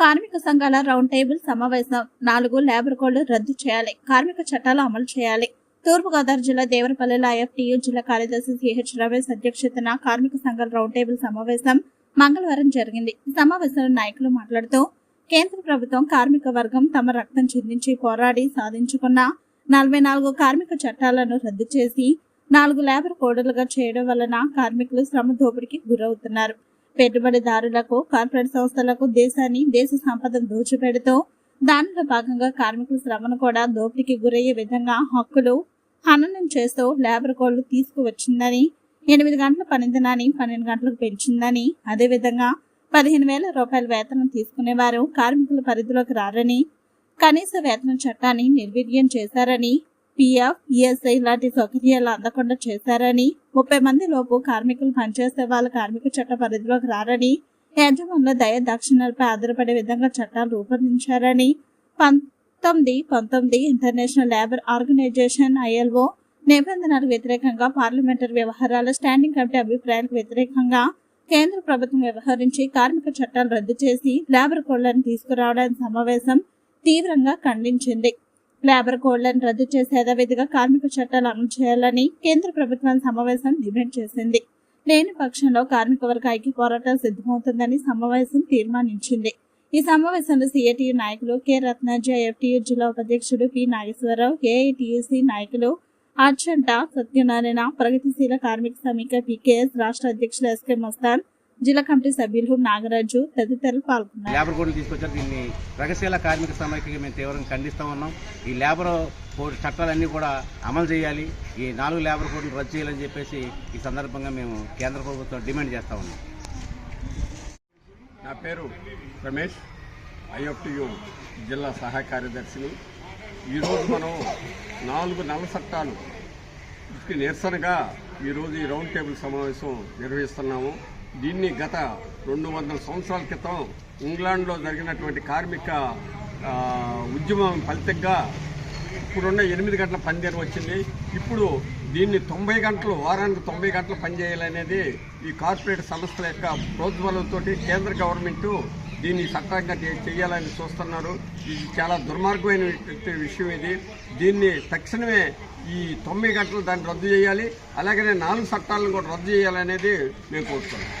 కార్మిక సంఘాల round table సమావేశం. నాలుగు లేబర్ కోడ్లు రద్దు చేయాలి. కార్మిక చట్టాలు అమలు చేయాలి. తూర్పుగోదావరి జిల్లా దేవరపల్లిలో ఐఎఫ్టీయూ జిల్లా కార్యదర్శి సిహెచ్ రమేష్ అధ్యక్షతన కార్మిక సంఘాల రౌండ్ టేబుల్ సమావేశం మంగళవారం జరిగింది. ఈ సమావేశంలో నాయకులు మాట్లాడుతూ కేంద్ర ప్రభుత్వం కార్మిక వర్గం తమ రక్తం చెందించి పోరాడి సాధించుకున్న నలభై నాలుగు కార్మిక చట్టాలను రద్దు చేసి నాలుగు లేబర్ కోడలుగా చేయడం వలన కార్మికులు శ్రమ దోపిడీకి గురవుతున్నారు. పెట్టుబడిదారులకు కార్పొరేట్ సంస్థలకు దేశాన్ని దేశ సంపదను దోచిపెడుతూ దానిలో భాగంగా కార్మికుల శ్రమను కూడా దోపిడీకి గురయ్యే విధంగా హక్కులు హననం చేస్తూ లేబర్ కోళ్ళు తీసుకువచ్చిందని ఎనిమిది గంటల పనిదినాన్ని పన్నెండు గంటలకు పెంచిందని అదేవిధంగా పదిహేను వేల రూపాయల వేతనం తీసుకునేవారు కార్మికుల పరిధిలోకి రారని కనీస వేతన చట్టాన్ని నిర్వీర్యం చేశారని పిఎఫ్ ఈఎస్ఐ లాంటి సౌకర్యాలు అందకుండా చేశారని ముప్పై మంది లోపు కార్మికులు పనిచేసే వాళ్ళ కార్మిక చట్ట పరిధిలోకి రారని యజమానుల దయ దక్షిణాలపై ఆధారపడే విధంగా చట్టాలు రూపొందించారని పంతొమ్మిది పంతొమ్మిది ఇంటర్నేషనల్ లేబర్ ఆర్గనైజేషన్ ఐఎల్ఓ నిబంధనలకు వ్యతిరేకంగా పార్లమెంటరీ వ్యవహారాల స్టాండింగ్ కమిటీ అభిప్రాయాలకు వ్యతిరేకంగా కేంద్ర ప్రభుత్వం వ్యవహరించి కార్మిక చట్టాలు రద్దు చేసి లేబర్ కోడ్లను తీసుకురావడానికి సమావేశం తీవ్రంగా ఖండించింది. లేబర్ కోడ్లను రద్దు చేసి యథావిధిగా కార్మిక చట్టాలు అమలు చేయాలని కేంద్ర ప్రభుత్వం సమావేశం డిమాండ్ చేసింది. లేని పక్షంలో కార్మిక వర్గ ఐక్య పోరాటం సిద్ధమవుతుందని సమావేశం తీర్మానించింది. ఈ సమావేశంలో సిఐటియు నాయకులు కె. రత్నాజీ ఎఫ్టియు జిల్లా ఉపాధ్యక్షుడు పి. నాగేశ్వరరావు ఏఐటియుసి నాయకులు అర్జంట సత్యనారాయణ ప్రగతిశీల కార్మిక సమీక పికేఎస్ రాష్ట్ర అధ్యక్షులు ఎస్కే మస్తాన్ జిల్లా కమిటీ సభ్యులు నాగరాజు తదితరులు పాల్గొన్నారు. లేబర్ కోడ్లు తీసుకొచ్చారు. దీన్ని ప్రగతిశీల కార్మిక సమైక్యగా మేము తీవ్రంగా ఖండిస్తూ ఉన్నాం. ఈ లేబర్ కోడ్ చట్టాలన్నీ కూడా అమలు చేయాలి. ఈ నాలుగు లేబర్ కోడ్లు రద్దు చేయాలని చెప్పేసి ఈ సందర్భంగా మేము కేంద్ర ప్రభుత్వం డిమాండ్ చేస్తూ ఉన్నాం. నా పేరు రమేష్ ఐఎఫ్టియు జిల్లా సహాయ కార్యదర్శిని. ఈరోజు మనం నాలుగు నల్ల చట్టాలు నిరసనగా ఈరోజు ఈ రౌండ్ టేబుల్ సమావేశం నిర్వహిస్తున్నాము. దీన్ని గత రెండు వందల సంవత్సరాల క్రితం ఇంగ్లాండ్లో జరిగినటువంటి కార్మిక ఉద్యమం ఫలితంగా ఇప్పుడున్న ఎనిమిది గంటల పనిదినం వచ్చింది. ఇప్పుడు దీన్ని తొంభై గంటలు వారానికి తొంభై గంటలు పనిచేయాలనేది ఈ కార్పొరేట్ సంస్థల యొక్క ప్రోద్బలంతో కేంద్ర గవర్నమెంటు దీన్ని చట్టంగా చేయాలని చూస్తున్నారు. ఇది చాలా దుర్మార్గమైన విషయం ఇది. దీన్ని తక్షణమే ఈ తొమ్మిది గంటలు దాన్ని రద్దు చేయాలి. అలాగనే నాలుగు చట్టాలను కూడా రద్దు చేయాలనేది మేము కోరుతున్నాం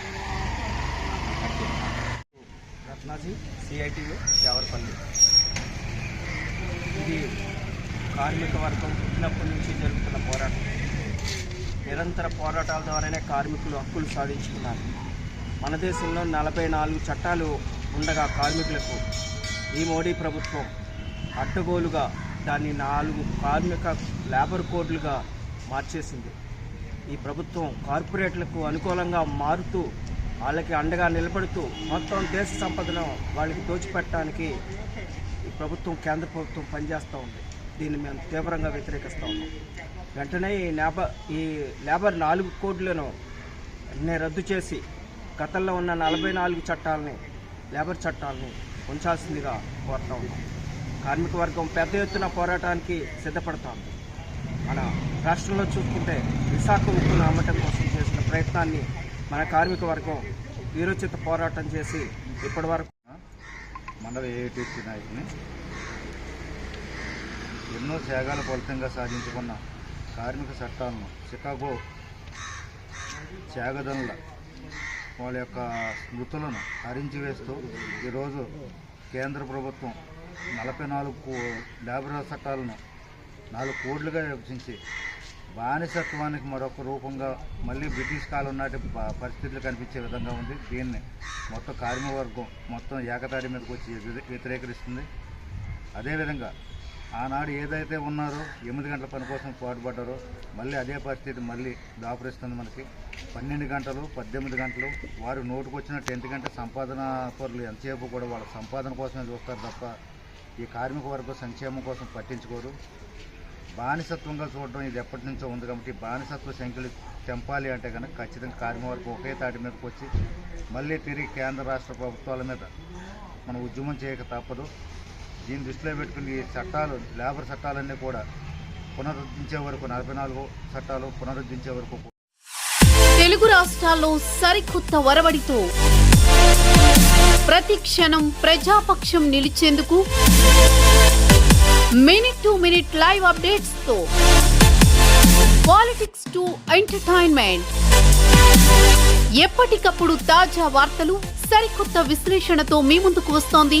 రత్నాజీ సిఐటియు దేవరపల్లి ఇది కార్మిక వర్గం పుట్టినప్పటి నుంచి జరుగుతున్న పోరాటం. నిరంతర పోరాటాల ద్వారానే కార్మికులు హక్కులు సాధించుకున్నారు. మన దేశంలో నలభై నాలుగు చట్టాలు ఉండగా కార్మికులకు ఈ మోడీ ప్రభుత్వం అడ్డగోలుగా దాన్ని నాలుగు కార్మిక లేబర్ కోడ్లుగా మార్చేసింది. ఈ ప్రభుత్వం కార్పొరేట్లకు అనుకూలంగా మారుతూ వాళ్ళకి అండగా నిలబడుతూ మొత్తం దేశ సంపదను వాళ్ళకి దోచిపెట్టడానికి ఈ ప్రభుత్వం కేంద్ర ప్రభుత్వం పనిచేస్తూ ఉంది. దీన్ని మేము తీవ్రంగా వ్యతిరేకిస్తూ ఉన్నాం. వెంటనే ఈ లేబర్ ఈ లేబర్ నాలుగు కోడ్లను వెంటనే రద్దు చేసి గతంలో ఉన్న నలభై నాలుగు చట్టాలని లేబర్ చట్టాలను ఉంచాల్సిందిగా కోరుతా ఉన్నాం. కార్మిక వర్గం పెద్ద ఎత్తున పోరాటానికి సిద్ధపడతాం. మన రాష్ట్రంలో చూసుకుంటే విశాఖ ఉక్కును అమ్మటం కోసం చేసిన ప్రయత్నాన్ని మన కార్మిక వర్గం వీరోచిత పోరాటం చేసి ఇప్పటి వరకు మండల ఏఐటీసీ నాయకుని ఎన్నో త్యాగాల ఫలితంగా సాధించుకున్న కార్మిక చట్టాలను చికాగో త్యాగదనుల వాళ్ళ యొక్క స్మృతులను హరించి వేస్తూ ఈరోజు కేంద్ర ప్రభుత్వం నలభై నాలుగు కో- లేబర్ చట్టాలను నాలుగు కోట్లుగా విభజించి బానిసత్వానికి మరొక రూపంగా మళ్ళీ బ్రిటిష్ కాలం నాటి పరిస్థితులు కనిపించే విధంగా ఉంది. దీన్ని మొత్తం కార్మికవర్గం మొత్తం ఏకతాడి మీదకి వచ్చి వ్యతిరేకరిస్తుంది. అదేవిధంగా ఆనాడు ఏదైతే ఉన్నారో ఎనిమిది గంటల పని కోసం పాటుపడ్డారో మళ్ళీ అదే పరిస్థితి మళ్ళీ దాపురిస్తుంది మనకి. పన్నెండు గంటలు పద్దెనిమిది గంటలు వారు నోటుకు వచ్చిన టెన్త్ గంట సంపాదన పనులు ఎంతసేపు కూడా వాళ్ళ సంపాదన కోసమే చూస్తారు తప్ప ఈ కార్మిక వర్గ సంక్షేమం కోసం పట్టించుకోరు. బానిసత్వంగా చూడడం ఇది ఎప్పటి నుంచో ఉంది కాబట్టి బానిసత్వ సంఖ్యలు తెంపాలి అంటే కనుక ఖచ్చితంగా కార్మికవర్గం ఒకే తాటి మీదకి వచ్చి మళ్ళీ తిరిగి కేంద్ర రాష్ట్ర ప్రభుత్వాల మీద మనం ఉద్యమం చేయక తప్పదు. దీన్ని దృష్టిలో పెట్టుకుని ఈ చట్టాలు లేబర్ చట్టాలన్నీ కూడా పునరుద్ధరించే వరకు నలభై నాలుగు చట్టాలు పునరుద్ధరించే వరకు తెలుగు రాష్ట్రాల్లో సరికొత్త వరవడితో ప్రతి క్షణం ప్రజాపక్షం నిలిచేందుకు మినిట్ టు మినిట్ లైవ్ అప్డేట్స్తో పాలిటిక్స్ టు ఎంటర్టైన్మెంట్. ఎప్పటికప్పుడు తాజా వార్తలు సరికొత్త విశ్లేషణతో మీ ముందుకు వస్తోంది